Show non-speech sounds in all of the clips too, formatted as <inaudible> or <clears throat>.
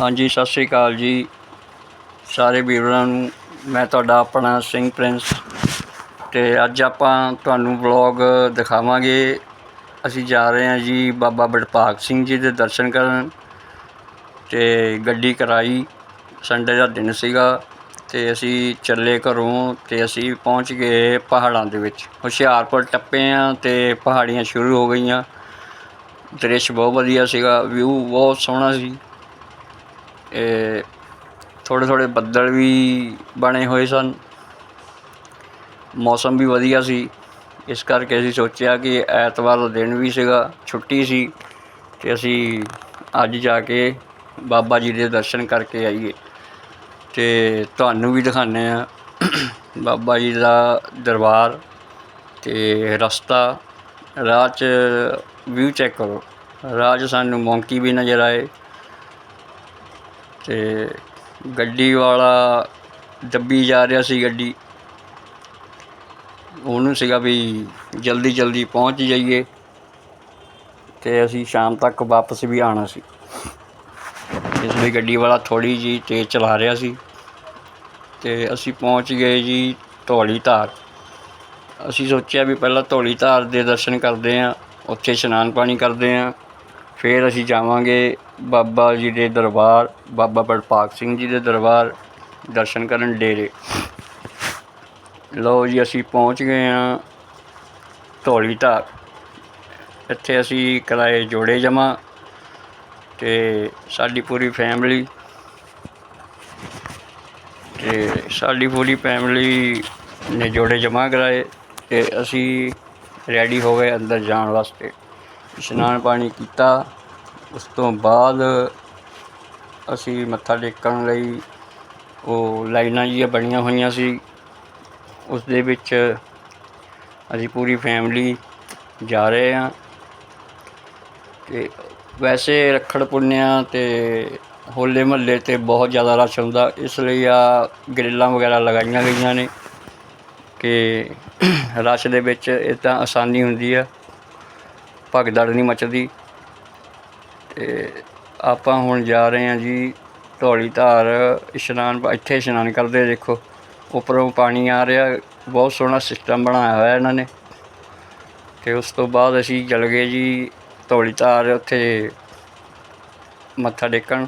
ਹਾਂਜੀ, ਸਤਿ ਸ੍ਰੀ ਅਕਾਲ ਜੀ। ਸਾਰੇ ਵੀਰਾਂ ਨੂੰ ਮੈਂ ਤੁਹਾਡਾ ਆਪਣਾ ਸਿੰਘ ਪ੍ਰਿੰਸ ਤੇ ਅੱਜ ਆਪਾਂ ਤੁਹਾਨੂੰ ਵਲੌਗ ਦਿਖਾਵਾਂਗੇ। ਅਸੀਂ ਜਾ ਰਹੇ ਹਾਂ ਜੀ ਬਾਬਾ ਬੜਭਾਗ ਸਿੰਘ ਜੀ ਦੇ ਦਰਸ਼ਨ ਕਰਨ ਤੇ ਗੱਡੀ ਕਰਾਈ। ਸੰਡੇ ਦਾ ਦਿਨ ਸੀਗਾ ਤੇ ਅਸੀਂ ਚੱਲੇ ਘਰੋਂ ਤੇ ਅਸੀਂ ਪਹੁੰਚ ਗਏ ਪਹਾੜਾਂ ਦੇ ਵਿੱਚ। ਹੁਸ਼ਿਆਰਪੁਰ ਟੱਪੇ ਆ ਤੇ ਪਹਾੜੀਆਂ ਸ਼ੁਰੂ ਹੋ ਗਈਆਂ। ਦ੍ਰਿਸ਼ ਬਹੁਤ ਵਧੀਆ ਸੀਗਾ, ਵਿਊ ਬਹੁਤ ਸੋਹਣਾ ਸੀ। ਇਹ ਥੋੜ੍ਹੇ ਥੋੜ੍ਹੇ ਬੱਦਲ ਵੀ ਬਣੇ ਹੋਏ ਸਨ। ਮੌਸਮ ਵੀ ਵਧੀਆ ਸੀ। ਇਸ ਕਰਕੇ ਅਸੀਂ ਸੋਚਿਆ ਕਿ ਐਤਵਾਰ ਦਾ ਦਿਨ ਵੀ ਸੀਗਾ, ਛੁੱਟੀ ਸੀ ਅਤੇ ਅਸੀਂ ਅੱਜ ਜਾ ਕੇ ਬਾਬਾ ਜੀ ਦੇ ਦਰਸ਼ਨ ਕਰਕੇ ਆਈਏ। ਅਤੇ ਤੁਹਾਨੂੰ ਵੀ ਦਿਖਾਉਂਦੇ ਹਾਂ। ਬਾਬਾ ਜੀ ਦਾ ਦਰਬਾਰ ਅਤੇ ਰਸਤਾ, ਰਾਹ 'ਚ ਵਿਊ ਚੈੱਕ ਕਰੋ। ਰਾਹ 'ਚ ਸਾਨੂੰ ਮੌਂਕੀ ਵੀ ਨਜ਼ਰ ਆਏ। ਅਤੇ ਗੱਡੀ ਵਾਲਾ ਦੱਬੀ ਜਾ ਰਿਹਾ ਸੀ ਗੱਡੀ। ਉਹਨੂੰ ਸੀਗਾ ਵੀ ਜਲਦੀ ਜਲਦੀ ਪਹੁੰਚ ਜਾਈਏ ਅਤੇ ਅਸੀਂ ਸ਼ਾਮ ਤੱਕ ਵਾਪਸ ਵੀ ਆਉਣਾ ਸੀ। ਇਸ ਲਈ ਗੱਡੀ ਵਾਲਾ ਥੋੜ੍ਹੀ ਜਿਹੀ ਤੇਜ਼ ਚਲਾ ਰਿਹਾ ਸੀ ਅਤੇ ਅਸੀਂ ਪਹੁੰਚ ਗਏ ਜੀ ਧੌਲੀ ਧਾਰ। ਅਸੀਂ ਸੋਚਿਆ ਵੀ ਪਹਿਲਾਂ ਧੌਲੀ ਧਾਰ ਦੇ ਦਰਸ਼ਨ ਕਰਦੇ ਹਾਂ, ਉੱਥੇ ਇਸ਼ਨਾਨ ਪਾਣੀ ਕਰਦੇ ਹਾਂ। ਫਿਰ ਅਸੀਂ ਜਾਵਾਂਗੇ ਬਾਬਾ ਜੀ ਦੇ ਦਰਬਾਰ, ਬਾਬਾ ਬੜਭਾਗ ਸਿੰਘ ਜੀ ਦੇ ਦਰਬਾਰ, ਦਰਸ਼ਨ ਕਰਨ ਡੇਰੇ। ਲਓ ਜੀ, ਅਸੀਂ ਪਹੁੰਚ ਗਏ ਹਾਂ ਧੌਲੀ ਧਾਰ। ਇੱਥੇ ਅਸੀਂ ਕਰਾਏ ਜੋੜੇ ਜਮਾ ਤੇ ਸਾਡੀ ਪੂਰੀ ਫੈਮਿਲੀ ਤੇ ਸਾਡੀ ਪੂਰੀ ਫੈਮਿਲੀ ਨੇ ਜੋੜੇ ਜਮਾ ਕਰਾਏ ਤੇ ਅਸੀਂ ਰੈਡੀ ਹੋ ਗਏ ਅੰਦਰ ਜਾਣ ਵਾਸਤੇ। ਇਸ਼ਨਾਨ ਪਾਣੀ ਕੀਤਾ। ਉਸ ਤੋਂ ਬਾਅਦ ਅਸੀਂ ਮੱਥਾ ਟੇਕਣ ਲਈ ਉਹ ਲਾਈਨਾਂ ਜਿਹੀਆਂ ਬਣੀਆਂ ਹੋਈਆਂ ਸੀ। ਉਸ ਦੇ ਵਿੱਚ ਅਸੀਂ ਪੂਰੀ ਫੈਮਿਲੀ ਜਾ ਰਹੇ ਹਾਂ। ਤੇ ਵੈਸੇ ਰੱਖੜ ਪੁੰਨਿਆ ਤੇ ਹੋਲੇ ਮਹੱਲੇ ਤੇ ਬਹੁਤ ਜ਼ਿਆਦਾ ਰਸ਼ ਹੁੰਦਾ। ਇਸ ਲਈ ਆ ਗ੍ਰਿਲਾਂ ਵਗੈਰਾ ਲਗਾਈਆਂ ਗਈਆਂ ਨੇ ਕਿ ਰਸ਼ ਦੇ ਵਿੱਚ ਇਹ ਤਾਂ ਆਸਾਨੀ ਹੁੰਦੀ ਆ। ਭਗਦੜ ਨਹੀਂ ਮਚਦੀ। ਤੇ ਆਪਾਂ ਹੁਣ ਜਾ ਰਹੇ ਹਾਂ ਜੀ ਧੌਲੀ ਧਾਰ, ਇਸ਼ਨਾਨ, ਇੱਥੇ ਇਸ਼ਨਾਨ ਕਰਦੇ ਦੇਖੋ। ਉੱਪਰੋਂ ਪਾਣੀ ਆ ਰਿਹਾ, ਬਹੁਤ ਸੋਹਣਾ ਸਿਸਟਮ ਬਣਾਇਆ ਹੋਇਆ ਇਹਨਾਂ ਨੇ। ਤੇ ਉਸ ਤੋਂ ਬਾਅਦ ਅਸੀਂ ਚਲ ਗਏ ਜੀ ਧੌਲੀ ਧਾਰ ਉੱਥੇ ਮੱਥਾ ਟੇਕਣ।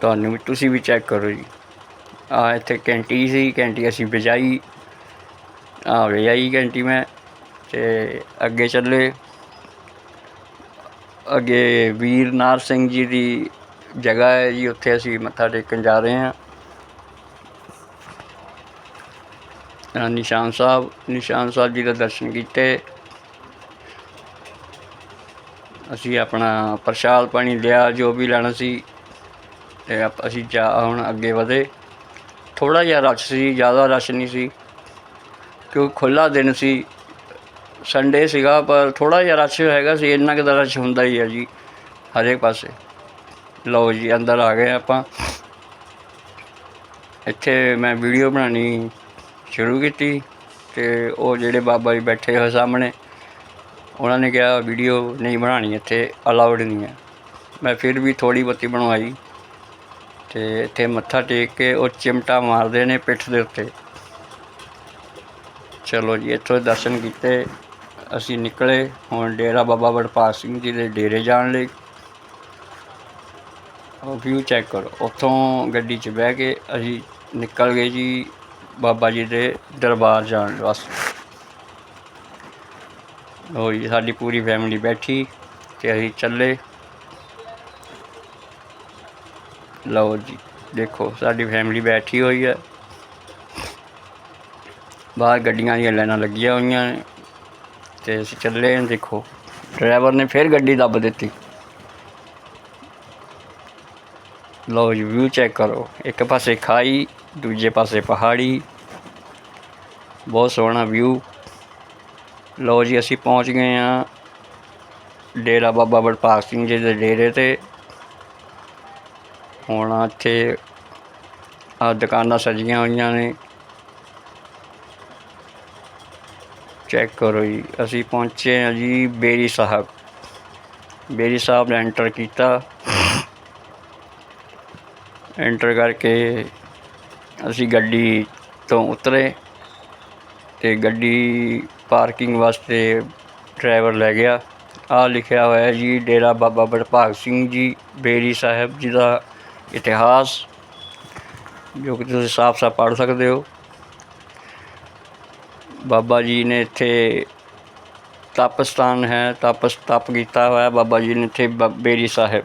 ਤੁਹਾਨੂੰ ਵੀ ਤੁਸੀਂ ਵੀ ਚੈੱਕ ਕਰੋ ਜੀ। ਆ ਇੱਥੇ ਕੈਂਟੀ ਸੀ ਕੈਂਟੀ ਅਸੀਂ ਵਜਾਈ। ਆ ਵਜਾਈ ਕੈਂਟੀ ਮੈਂ। ਤੇ ਅੱਗੇ ਚੱਲੇ। ਅੱਗੇ ਵੀਰ ਨਾਰ ਸਿੰਘ ਜੀ ਦੀ ਜਗ੍ਹਾ ਹੈ ਜੀ, ਉੱਥੇ ਅਸੀਂ ਮੱਥਾ ਟੇਕਣ ਜਾ ਰਹੇ ਹਾਂ। ਨਿਸ਼ਾਨ ਸਾਹਿਬ ਨਿਸ਼ਾਨ ਸਾਹਿਬ ਜੀ ਦੇ ਦਰਸ਼ਨ ਕੀਤੇ। ਅਸੀਂ ਆਪਣਾ ਪ੍ਰਸ਼ਾਦ ਪਾਣੀ ਲਿਆ, ਜੋ ਵੀ ਲੈਣਾ ਸੀ, ਤੇ ਅਸੀਂ ਜਾ ਹੁਣ ਅੱਗੇ ਵਧੇ। ਥੋੜਾ ਜਿਹਾ ਰਸ਼ ਸੀ, ਜ਼ਿਆਦਾ ਰਸ਼ ਨਹੀਂ ਸੀ ਕਿਉਂਕਿ ਖੁੱਲਾ ਦਿਨ ਸੀ। ਸੰਡੇ ਸੀਗਾ, ਪਰ ਥੋੜਾ ਜਿਹਾ ਰਸ਼ ਹੈਗਾ ਸੀ, ਇੰਨਾ ਕੁ ਦਾ ਰਸ਼ ਹੁੰਦਾ ਹੀ ਹੈ ਜੀ, ਹਰੇਕ ਪਾਸੇ। ਲਓ ਜੀ, ਅੰਦਰ ਆ ਗਏ ਆਪਾਂ। ਇੱਥੇ ਮੈਂ ਵੀਡੀਓ ਬਣਾਉਣੀ ਸ਼ੁਰੂ ਕੀਤੀ ਤੇ ਉਹ ਜਿਹੜੇ ਬਾਬਾ ਜੀ ਬੈਠੇ ਹੋਏ ਸਾਹਮਣੇ, ਉਹਨਾਂ ਨੇ ਕਿਹਾ ਵੀਡੀਓ ਨਹੀਂ ਬਣਾਉਣੀ, ਇੱਥੇ ਅਲਾਉਡ ਨਹੀਂ ਹੈ। ਮੈਂ ਫਿਰ ਵੀ ਥੋੜੀ ਬਹੁਤੀ ਬਣਵਾਈ ਤੇ ਇੱਥੇ ਮੱਥਾ ਟੇਕ ਕੇ ਉਹ ਚਿਮਟਾ ਮਾਰਦੇ ਨੇ ਪਿੱਠ ਦੇ ਉੱਤੇ। ਚਲੋ ਜੀ, ਇੱਥੋਂ ਦਰਸ਼ਨ ਕੀਤੇ। ਅਸੀਂ ਨਿਕਲੇ, ਹੁਣ ਡੇਰਾ ਬਾਬਾ ਬੜਭਾਗ ਸਿੰਘ ਜੀ ਦੇ ਡੇਰੇ ਜਾਣ ਲਈ। ਉਹ ਵਿਊ ਚੈੱਕ ਕਰੋ। ਉੱਥੋਂ ਗੱਡੀ 'ਚ ਬਹਿ ਕੇ ਅਸੀਂ ਨਿਕਲ ਗਏ ਜੀ ਬਾਬਾ ਜੀ ਦੇ ਦਰਬਾਰ ਜਾਣ ਵਾਸਤੇ। ਹੋਈ ਸਾਡੀ ਪੂਰੀ ਫੈਮਿਲੀ ਬੈਠੀ ਤੇ ਅਸੀਂ ਚੱਲੇ। ਲਓ ਜੀ, ਦੇਖੋ, ਸਾਡੀ ਫੈਮਿਲੀ ਬੈਠੀ ਹੋਈ ਹੈ। ਬਾਹਰ ਗੱਡੀਆਂ ਦੀਆਂ ਲਾਈਨਾਂ ਲੱਗੀਆਂ ਹੋਈਆਂ ਨੇ। ਤੇ ਅਸੀਂ ਚੱਲੇ ਹਾਂ, ਦੇਖੋ। ਡਰਾਈਵਰ ਨੇ ਫਿਰ ਗੱਡੀ ਦੱਬ ਦਿੱਤੀ। ਲਓ ਜੀ, ਵਿਊ ਚੈੱਕ ਕਰੋ। ਇੱਕ ਪਾਸੇ ਖਾਈ, ਦੂਜੇ ਪਾਸੇ ਪਹਾੜੀ। ਬਹੁਤ ਸੋਹਣਾ ਵਿਊ। ਲਓ ਜੀ, ਅਸੀਂ ਪਹੁੰਚ ਗਏ ਹਾਂ ਡੇਰਾ ਬਾਬਾ ਬੜਭਾਗ ਸਿੰਘ ਜੀ ਦੇ ਡੇਰੇ ਤੇ। ਹੁਣ ਇੱਥੇ ਆ ਦੁਕਾਨਾਂ ਸਜੀਆਂ ਹੋਈਆਂ ਨੇ। ਚੈੱਕ ਕਰੋ ਜੀ। ਅਸੀਂ ਪਹੁੰਚੇ ਹਾਂ ਜੀ ਬੇਰੀ ਸਾਹਿਬ। ਬੇਰੀ ਸਾਹਿਬ ਨੇ ਐਂਟਰ ਕੀਤਾ। ਐਂਟਰ ਕਰਕੇ ਅਸੀਂ ਗੱਡੀ ਤੋਂ ਉਤਰੇ ਤੇ ਗੱਡੀ ਪਾਰਕਿੰਗ ਵਾਸਤੇ ਡਰਾਈਵਰ ਲੈ ਗਿਆ। ਆ ਲਿਖਿਆ ਹੋਇਆ ਜੀ, ਡੇਰਾ ਬਾਬਾ ਬੜਭਾਗ ਸਿੰਘ ਜੀ, ਬੇਰੀ ਸਾਹਿਬ ਜੀ ਦਾ ਇਤਿਹਾਸ, ਜੋ ਕਿ ਤੁਸੀਂ ਸਾਫ਼-ਸਾਫ਼ ਪੜ੍ਹ ਸਕਦੇ ਹੋ। ਬਾਬਾ ਜੀ ਨੇ ਇੱਥੇ ਤਪ ਸਥਾਨ ਹੈ, ਤਪਸ, ਤਪ ਕੀਤਾ ਹੋਇਆ ਬਾਬਾ ਜੀ ਨੇ ਇੱਥੇ ਬ- ਬੇਰੀ ਸਾਹਿਬ।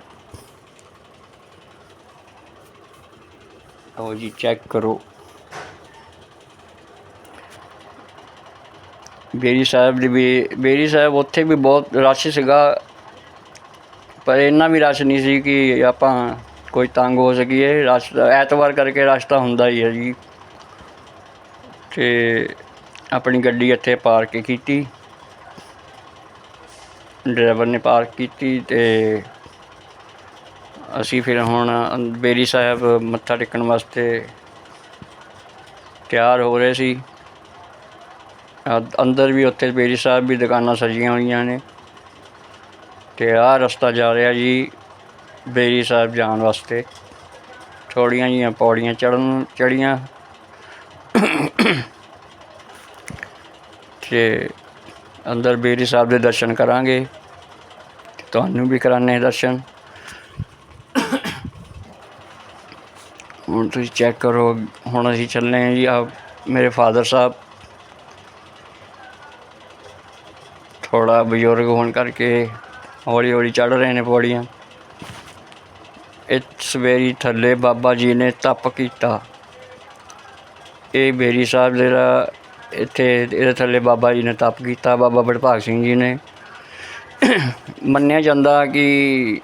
ਆਓ ਜੀ ਚੈੱਕ ਕਰੋ। ਬੇਰੀ ਸਾਹਿਬ ਦੀ ਵੀ, ਬੇਰੀ ਸਾਹਿਬ ਉੱਥੇ ਵੀ ਬਹੁਤ ਰਸ਼ ਸੀਗਾ। ਪਰ ਇੰਨਾ ਵੀ ਰਸ਼ ਨਹੀਂ ਸੀ ਕਿ ਆਪਾਂ ਕੋਈ ਤੰਗ ਹੋ ਸਕੀਏ। ਰਸ਼ ਤਾਂ- ਐਤਵਾਰ ਕਰਕੇ ਰਸ਼ ਤਾਂ ਹੁੰਦਾ ਹੀ ਹੈ ਜੀ। ਤੇ ਆਪਣੀ ਗੱਡੀ ਇੱਥੇ ਪਾਰਕ ਕੀਤੀ। ਡਰਾਈਵਰ ਨੇ ਪਾਰਕ ਕੀਤੀ ਤੇ ਅਸੀਂ ਫਿਰ ਹੁਣ ਬੇਰੀ ਸਾਹਿਬ ਮੱਥਾ ਟੇਕਣ ਵਾਸਤੇ ਤਿਆਰ ਹੋ ਰਹੇ ਸੀ। ਅੰਦਰ ਵੀ ਉੱਥੇ ਬੇਰੀ ਸਾਹਿਬ ਵੀ ਦੁਕਾਨਾਂ ਸਜੀਆਂ ਹੋਈਆਂ ਨੇ। ਤੇ ਆਹ ਰਸਤਾ ਜਾ ਰਿਹਾ ਜੀ ਬੇਰੀ ਸਾਹਿਬ ਜਾਣ ਵਾਸਤੇ। ਥੋੜੀਆਂ ਜੀਆਂ ਪੌੜੀਆਂ ਚੜਨ ਚੜੀਆਂ ਤੇ ਅੰਦਰ ਬੇਰੀ ਸਾਹਿਬ ਦੇ ਦਰਸ਼ਨ ਕਰਾਂਗੇ। ਤੁਹਾਨੂੰ ਵੀ ਕਰਾਣੇ ਦਰਸ਼ਨ। ਹੁਣ ਤੁਸੀਂ ਚੈੱਕ ਕਰੋ, ਹੁਣ ਅਸੀਂ ਚੱਲੇ ਹਾਂ ਜੀ ਆ ਮੇਰੇ ਫਾਦਰ ਸਾਹਿਬ। ਥੋੜਾ ਬਜ਼ੁਰਗ ਹੋਣ ਕਰਕੇ ਹੌਲੀ ਹੌਲੀ ਚੜ ਰਹੇ ਨੇ ਪੌੜੀਆਂ। ਇਸ ਬੇਰੀ ਥੱਲੇ ਬਾਬਾ ਜੀ ਨੇ ਤਪ ਕੀਤਾ। ਇਹ ਬੇਰੀ ਸਾਹਿਬ ਜਿਹੜਾ ਇੱਥੇ ਇਹਦੇ ਥੱਲੇ ਬਾਬਾ ਜੀ ਨੇ ਤਪ ਕੀਤਾ, ਬਾਬਾ ਬੜਭਾਗ ਸਿੰਘ ਜੀ ਨੇ। ਮੰਨਿਆ ਜਾਂਦਾ ਕਿ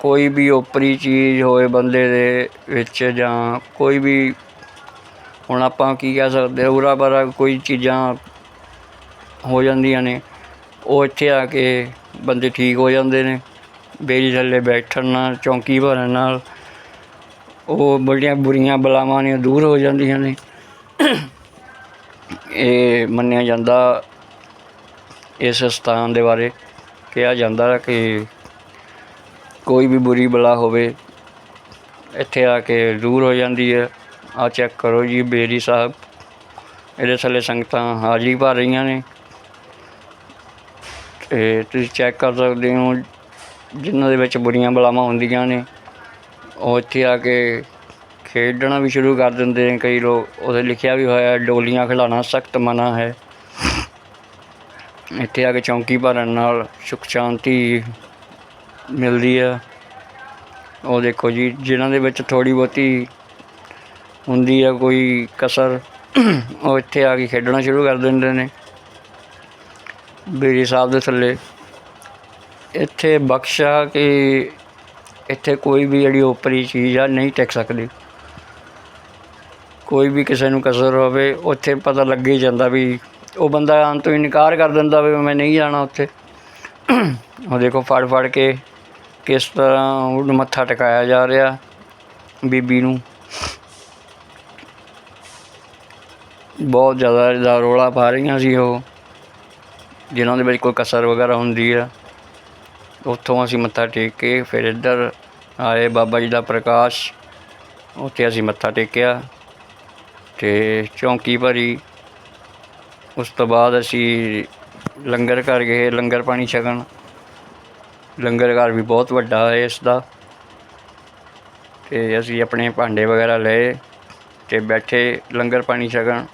ਕੋਈ ਵੀ ਓਪਰੀ ਚੀਜ਼ ਹੋਏ ਬੰਦੇ ਦੇ ਵਿੱਚ ਜਾਂ ਕੋਈ ਵੀ, ਹੁਣ ਆਪਾਂ ਕੀ ਕਹਿ ਸਕਦੇ, ਉਰਾ ਬਰਾ ਕੋਈ ਚੀਜ਼ਾਂ ਹੋ ਜਾਂਦੀਆਂ ਨੇ, ਉਹ ਇੱਥੇ ਆ ਕੇ ਬੰਦੇ ਠੀਕ ਹੋ ਜਾਂਦੇ ਨੇ। ਬੇਰੀ ਥੱਲੇ ਬੈਠਣ ਨਾਲ, ਚੌਂਕੀ ਭਰਨ ਨਾਲ, ਉਹ ਬੜੀਆਂ ਬੁਰੀਆਂ ਬਲਾਵਾਂ ਨੇ, ਦੂਰ ਹੋ ਜਾਂਦੀਆਂ ਨੇ। ਇਹ ਮੰਨਿਆ ਜਾਂਦਾ ਇਸ ਸਥਾਨ ਦੇ ਬਾਰੇ, ਕਿਹਾ ਜਾਂਦਾ ਕਿ ਕੋਈ ਵੀ ਬੁਰੀ ਬਲਾ ਹੋਵੇ, ਇੱਥੇ ਆ ਕੇ ਦੂਰ ਹੋ ਜਾਂਦੀ ਹੈ। ਆ ਚੈੱਕ ਕਰੋ ਜੀ, ਬੇਰੀ ਸਾਹਿਬ, ਇਹਦੇ ਥੱਲੇ ਸੰਗਤਾਂ ਹਾਜ਼ਰੀ ਭਰ ਰਹੀਆਂ ਨੇ। ਤੇ ਤੁਸੀਂ ਚੈੱਕ ਕਰ ਸਕਦੇ ਹੋ, ਜਿਨ੍ਹਾਂ ਦੇ ਵਿੱਚ ਬੁਰੀਆਂ ਬਲਾਵਾਂ ਹੁੰਦੀਆਂ ਨੇ, ਉਹ ਇੱਥੇ ਆ ਕੇ ਖੇਡਣਾ ਵੀ ਸ਼ੁਰੂ ਕਰ ਦਿੰਦੇ ਨੇ ਕਈ ਲੋਕ। ਉਹਦੇ ਲਿਖਿਆ ਵੀ ਹੋਇਆ, ਡੋਲੀਆਂ ਖਿਲਾਉਣਾ ਸਖਤ ਮਨਾ ਹੈ। ਇੱਥੇ ਆ ਕੇ ਚੌਂਕੀ ਭਰਨ ਨਾਲ ਸੁਖ ਸ਼ਾਂਤੀ ਮਿਲਦੀ ਆ। ਉਹ ਦੇਖੋ ਜੀ, ਜਿਨ੍ਹਾਂ ਦੇ ਵਿੱਚ ਥੋੜੀ ਬਹੁਤੀ ਹੁੰਦੀ ਆ ਕੋਈ ਕਸਰ, ਉਹ ਇੱਥੇ ਆ ਕੇ ਖੇਡਣਾ ਸ਼ੁਰੂ ਕਰ ਦਿੰਦੇ ਨੇ। ਬੇਰੀ ਸਾਹਿਬ ਦੇ ਥੱਲੇ। ਇੱਥੇ ਬਖਸ਼ਾ ਕਿ ਇੱਥੇ ਕੋਈ ਵੀ ਜਿਹੜੀ ਉਪਰੀ ਚੀਜ਼ ਆ, ਨਹੀਂ ਟਿਕ ਸਕਦੀ। ਕੋਈ ਵੀ ਕਿਸੇ ਨੂੰ ਕਸਰ ਹੋਵੇ, ਉੱਥੇ ਪਤਾ ਲੱਗ ਹੀ ਜਾਂਦਾ ਵੀ ਉਹ ਬੰਦਾ ਆਉਣ ਤੋਂ ਇਨਕਾਰ ਕਰ ਦਿੰਦਾ ਵੀ ਮੈਂ ਨਹੀਂ ਜਾਣਾ ਉੱਥੇ। ਉਹ ਦੇਖੋ ਫੜ ਫੜ ਕੇ ਕਿਸ ਤਰ੍ਹਾਂ ਉਹਨੂੰ ਮੱਥਾ ਟਿਕਾਇਆ ਜਾ ਰਿਹਾ ਬੀਬੀ ਨੂੰ। ਬਹੁਤ ਜ਼ਿਆਦਾ ਇਹਦਾ ਰੋਲਾ ਪਾ ਰਹੀਆਂ ਸੀ ਉਹ, ਜਿਨ੍ਹਾਂ ਦੇ ਵਿੱਚ ਕੋਈ ਕਸਰ ਵਗੈਰਾ ਹੁੰਦੀ ਆ। ਉੱਥੋਂ ਅਸੀਂ ਮੱਥਾ ਟੇਕ ਕੇ ਫਿਰ ਇੱਧਰ ਆਏ ਬਾਬਾ ਜੀ ਦਾ ਪ੍ਰਕਾਸ਼, ਉੱਥੇ ਅਸੀਂ ਮੱਥਾ ਟੇਕਿਆ। ਤੇ ਚੌਂਕੀ ਭਰੀ ਉਸ ਤੋਂ ਬਾਅਦ ਅਸੀਂ ਲੰਗਰ ਘਰ ਗਏ, ਲੰਗਰ ਪਾਣੀ ਛਕਣ। ਲੰਗਰ ਘਰ ਵੀ ਬਹੁਤ ਵੱਡਾ ਹੈ ਇਸ ਦਾ ਤੇ ਅਸੀਂ ਆਪਣੇ ਭਾਂਡੇ ਵਗੈਰਾ ਲਏ ਤੇ ਬੈਠੇ ਲੰਗਰ ਪਾਣੀ ਛਕਣ।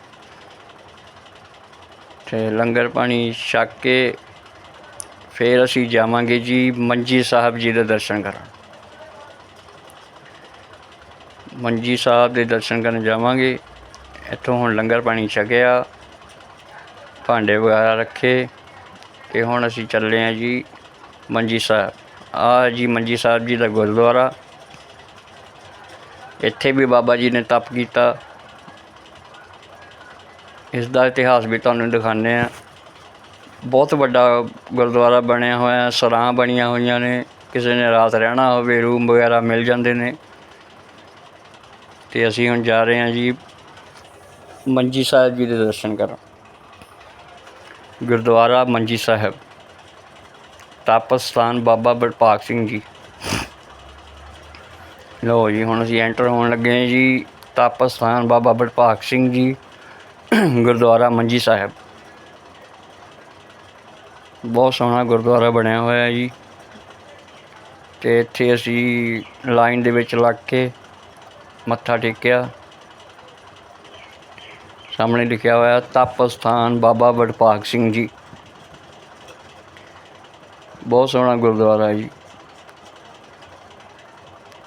ਤੇ ਲੰਗਰ ਪਾਣੀ ਛਕ ਕੇ ਫਿਰ ਅਸੀਂ ਜਾਵਾਂਗੇ ਜੀ ਮੰਜੀ ਸਾਹਿਬ ਜੀ ਦੇ ਦਰਸ਼ਨ ਕਰਨ। ਮੰਜੀ ਸਾਹਿਬ ਦੇ ਦਰਸ਼ਨ ਕਰਨ ਜਾਵਾਂਗੇ। ਇੱਥੋਂ ਹੁਣ ਲੰਗਰ ਪਾਣੀ ਛਕਿਆ, ਭਾਂਡੇ ਵਗੈਰਾ ਰੱਖੇ ਤੇ ਹੁਣ ਅਸੀਂ ਚੱਲੇ ਹਾਂ ਜੀ ਮੰਜੀ ਸਾਹਿਬ। ਆ ਜੀ ਮੰਜੀ ਸਾਹਿਬ ਜੀ ਦਾ ਗੁਰਦੁਆਰਾ। ਇੱਥੇ ਵੀ ਬਾਬਾ ਜੀ ਨੇ ਤਪ ਕੀਤਾ। ਇਸ ਦਾ ਇਤਿਹਾਸ ਵੀ ਤੁਹਾਨੂੰ ਦਿਖਾਉਂਦੇ ਆ ਬਹੁਤ ਵੱਡਾ ਗੁਰਦੁਆਰਾ ਬਣਿਆ ਹੋਇਆ ਹੈ ਸਰਾਂ ਬਣੀਆਂ ਹੋਈਆਂ ਨੇ। ਕਿਸੇ ਨੇ ਰਾਤ ਰਹਿਣਾ ਹੋਵੇ, ਰੂਮ ਵਗੈਰਾ ਮਿਲ ਜਾਂਦੇ ਨੇ। ਤੇ ਅਸੀਂ ਹੁਣ ਜਾ ਰਹੇ ਹਾਂ ਜੀ ਮੰਜੀ ਸਾਹਿਬ ਜੀ ਦੇ ਦਰਸ਼ਨ ਕਰਨ। ਗੁਰਦੁਆਰਾ ਮੰਜੀ ਸਾਹਿਬ। ਤਪ ਸਥਾਨ ਬਾਬਾ ਬੜਭਾਗ ਸਿੰਘ ਜੀ। ਲਓ ਜੀ, ਹੁਣ ਅਸੀਂ ਐਂਟਰ ਹੋਣ ਲੱਗੇ ਹਾਂ ਜੀ। ਤਪ ਸਥਾਨ ਬਾਬਾ ਬੜਭਾਗ ਸਿੰਘ ਜੀ, ਗੁਰਦੁਆਰਾ ਮੰਜੀ ਸਾਹਿਬ। ਬਹੁਤ ਸੋਹਣਾ ਗੁਰਦੁਆਰਾ ਬਣਿਆ ਹੋਇਆ ਹੈ ਜੀ। ਤੇ ਇੱਥੇ ਅਸੀਂ ਲਾਈਨ ਦੇ ਵਿੱਚ ਲੱਗ ਕੇ ਮੱਥਾ ਟੇਕਿਆ। ਸਾਹਮਣੇ ਲਿਖਿਆ ਹੋਇਆ ਤਪ ਸਥਾਨ ਬਾਬਾ ਵਡਭਾਗ ਸਿੰਘ ਜੀ। ਬਹੁਤ ਸੋਹਣਾ ਗੁਰਦੁਆਰਾ ਜੀ।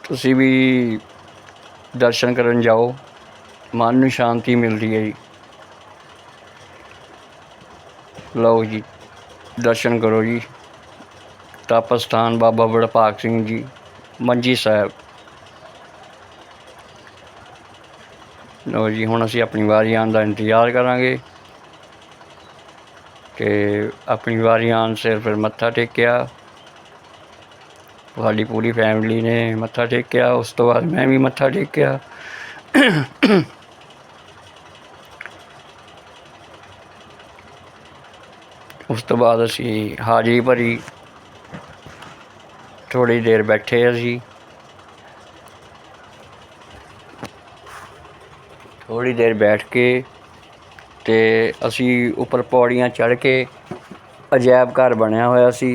ਤੁਸੀਂ ਵੀ ਦਰਸ਼ਨ ਕਰਨ ਜਾਓ, ਮਨ ਨੂੰ ਸ਼ਾਂਤੀ ਮਿਲਦੀ ਹੈ ਜੀ। ਲਓ ਜੀ, ਦਰਸ਼ਨ ਕਰੋ ਜੀ। ਤਪ ਸਥਾਨ ਬਾਬਾ ਵਡਭਾਗ ਸਿੰਘ ਜੀ, ਮੰਜੀ ਸਾਹਿਬ। ਲਓ ਜੀ, ਹੁਣ ਅਸੀਂ ਆਪਣੀ ਵਾਰੀ ਆਉਣ ਦਾ ਇੰਤਜ਼ਾਰ ਕਰਾਂਗੇ ਤੇ ਆਪਣੀ ਵਾਰੀ ਆਉਣ ਸਿਰ ਫਿਰ ਮੱਥਾ ਟੇਕਿਆ। ਸਾਡੀ ਪੂਰੀ ਫੈਮਿਲੀ ਨੇ ਮੱਥਾ ਟੇਕਿਆ, ਉਸ ਤੋਂ ਬਾਅਦ ਮੈਂ ਵੀ ਮੱਥਾ ਟੇਕਿਆ। ਉਸ ਤੋਂ ਬਾਅਦ ਅਸੀਂ ਹਾਜ਼ਰੀ ਭਰੀ। ਥੋੜੀ ਦੇਰ ਬੈਠੇ ਅਸੀਂ। ਥੋੜੀ ਦੇਰ ਬੈਠ ਕੇ ਤੇ ਅਸੀਂ ਉੱਪਰ ਪੌੜੀਆਂ ਚੜ੍ਹ ਕੇ ਅਜਾਇਬ ਘਰ ਬਣਿਆ ਹੋਇਆ ਸੀ।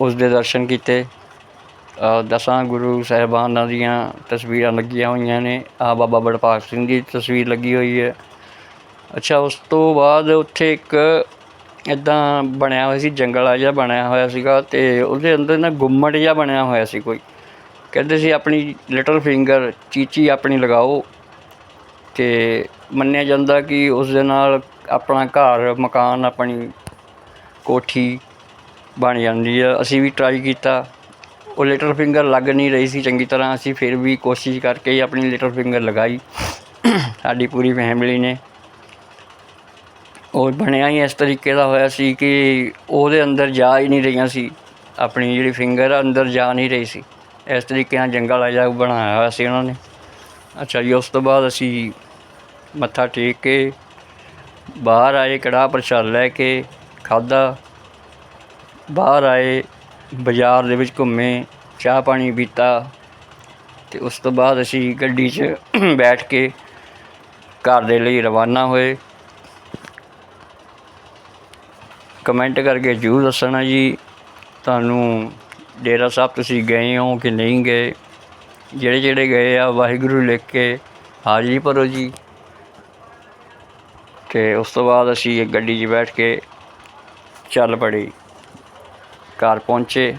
ਉਸ ਦੇ ਦਰਸ਼ਨ ਕੀਤੇ। ਦਸਾਂ ਗੁਰੂ ਸਾਹਿਬਾਨਾਂ ਦੀਆਂ ਤਸਵੀਰਾਂ ਲੱਗੀਆਂ ਹੋਈਆਂ ਨੇ। ਆ ਬਾਬਾ ਬੜਭਾਗ ਸਿੰਘ ਦੀ ਤਸਵੀਰ ਲੱਗੀ ਹੋਈ ਹੈ। ਅੱਛਾ, ਉਸ ਤੋਂ ਬਾਅਦ ਉੱਥੇ ਇੱਕ ਇਦਾਂ ਬਣਿਆ ਹੋਇਆ ਸੀ, ਜੰਗਲ ਜਿਹਾ ਬਣਿਆ ਹੋਇਆ ਸੀਗਾ ਤੇ ਉਹਦੇ ਅੰਦਰ ਨਾ ਗੁੰਮਟ ਜਿਹਾ ਬਣਿਆ ਹੋਇਆ ਸੀ ਕੋਈ। ਕਹਿੰਦੇ ਸੀ ਆਪਣੀ ਲਿਟਲ ਫਿੰਗਰ ਚੀਚੀ ਆਪਣੀ ਲਗਾਓ। ਤੇ ਮੰਨਿਆ ਜਾਂਦਾ ਕਿ ਉਸ ਦੇ ਨਾਲ ਆਪਣਾ ਘਰ, ਮਕਾਨ, ਆਪਣੀ ਕੋਠੀ ਬਣ ਜਾਂਦੀ ਆ। ਅਸੀਂ ਵੀ ਟਰਾਈ ਕੀਤਾ। ਉਹ ਲਿਟਲ ਫਿੰਗਰ ਲੱਗ ਨਹੀਂ ਰਹੀ ਸੀ ਚੰਗੀ ਤਰ੍ਹਾਂ। ਅਸੀਂ ਫਿਰ ਵੀ ਕੋਸ਼ਿਸ਼ ਕਰਕੇ ਆਪਣੀ ਲਿਟਲ ਫਿੰਗਰ ਲਗਾਈ। ਸਾਡੀ ਪੂਰੀ ਫੈਮਿਲੀ ਨੇ। ਉਹ ਬਣਿਆ ਹੀ ਇਸ ਤਰੀਕੇ ਦਾ ਹੋਇਆ ਸੀ ਕਿ ਉਹਦੇ ਅੰਦਰ ਜਾ ਹੀ ਨਹੀਂ ਰਹੀਆਂ ਸੀ। ਆਪਣੀ ਜਿਹੜੀ ਫਿੰਗਰ ਆ, ਅੰਦਰ ਜਾ ਨਹੀਂ ਰਹੀ ਸੀ। ਇਸ ਤਰੀਕੇ ਨਾਲ ਜੰਗਲ ਆ ਜਿਹਾ ਬਣਾਇਆ ਹੋਇਆ ਸੀ ਉਹਨਾਂ ਨੇ। ਅੱਛਾ ਜੀ, ਉਸ ਤੋਂ ਬਾਅਦ ਅਸੀਂ ਮੱਥਾ ਟੇਕ ਕੇ ਬਾਹਰ ਆਏ, ਕੜਾਹ ਪ੍ਰਸ਼ਾਦ ਲੈ ਕੇ ਖਾਧਾ। ਬਾਹਰ ਆਏ, ਬਾਜ਼ਾਰ ਦੇ ਵਿੱਚ ਘੁੰਮੇ, ਚਾਹ ਪਾਣੀ ਪੀਤਾ ਤੇ ਉਸ ਤੋਂ ਬਾਅਦ ਅਸੀਂ ਗੱਡੀ 'ਚ <clears throat> ਬੈਠ ਕੇ ਘਰ ਦੇ ਲਈ ਰਵਾਨਾ ਹੋਏ। ਕਮੈਂਟ ਕਰਕੇ ਜ਼ਰੂਰ ਦੱਸਣਾ ਜੀ, ਤੁਹਾਨੂੰ ਡੇਰਾ ਸਾਹਿਬ ਤੁਸੀਂ ਗਏ ਹੋ ਕਿ ਨਹੀਂ ਗਏ? ਜਿਹੜੇ ਜਿਹੜੇ ਗਏ ਆ, ਵਾਹਿਗੁਰੂ ਲਿਖ ਕੇ ਹਾਜ਼ਰੀ ਭਰੋ ਜੀ। ਤੇ ਉਸ ਤੋਂ ਬਾਅਦ ਅਸੀਂ ਗੱਡੀ 'ਚ ਬੈਠ ਕੇ ਚੱਲ ਪੜੇ। ਘਰ ਪਹੁੰਚੇ।